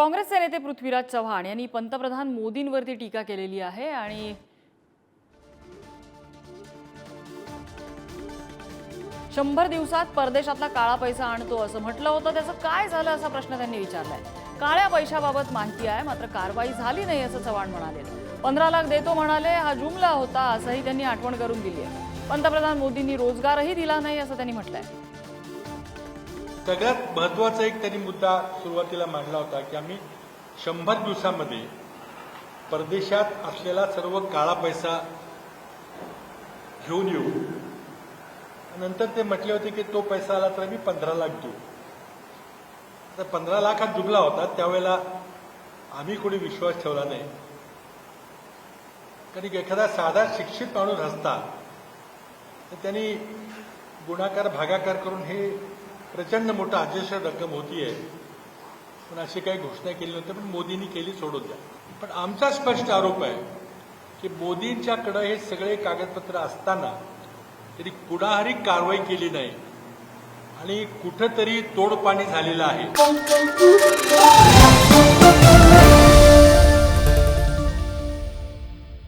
काँग्रेसचे नेते पृथ्वीराज चव्हाण यांनी पंतप्रधान मोदींवरती टीका केलेली आहे आणि शंभर दिवसात परदेशातला काळा पैसा आणतो असं म्हटलं होतं. त्याचं काय झालं असा प्रश्न त्यांनी विचारलाय. काळ्या पैशाबाबत माहिती आहे मात्र कारवाई झाली नाही असं चव्हाण म्हणाले. पंधरा लाख देतो म्हणाले हा जुमला होता असंही त्यांनी आठवण करून दिली आहे. पंतप्रधान मोदींनी रोजगारही दिला नाही असं त्यांनी म्हटलंय. सगळ्यात महत्त्वाचा एक त्यांनी मुद्दा सुरुवातीला मांडला होता की आम्ही शंभर दिवसामध्ये परदेशात असलेला सर्व काळा पैसा घेऊन येऊ. नंतर ते म्हटले होते की तो पैसा आला तर आम्ही पंधरा लाख देऊ. तर पंधरा लाख हा जुमला होता. त्यावेळेला आम्ही कोणी विश्वास ठेवला नाही. कारण एखादा साधा शिक्षित माणूस असता तर त्यांनी गुणाकार भागाकार करून हे प्रचंड मोठं अजस्र रक्कम होतीये. पण अशी काही घोषणा केली नव्हती पण मोदींनी केली सोडून द्या. पण आमचा स्पष्ट आरोप आहे की मोदींच्याकडं हे सगळे कागदपत्र असताना त्यांनी कुणाहारी कारवाई केली नाही. आणि कुठंतरी तोडपाणी झालेलं आहे.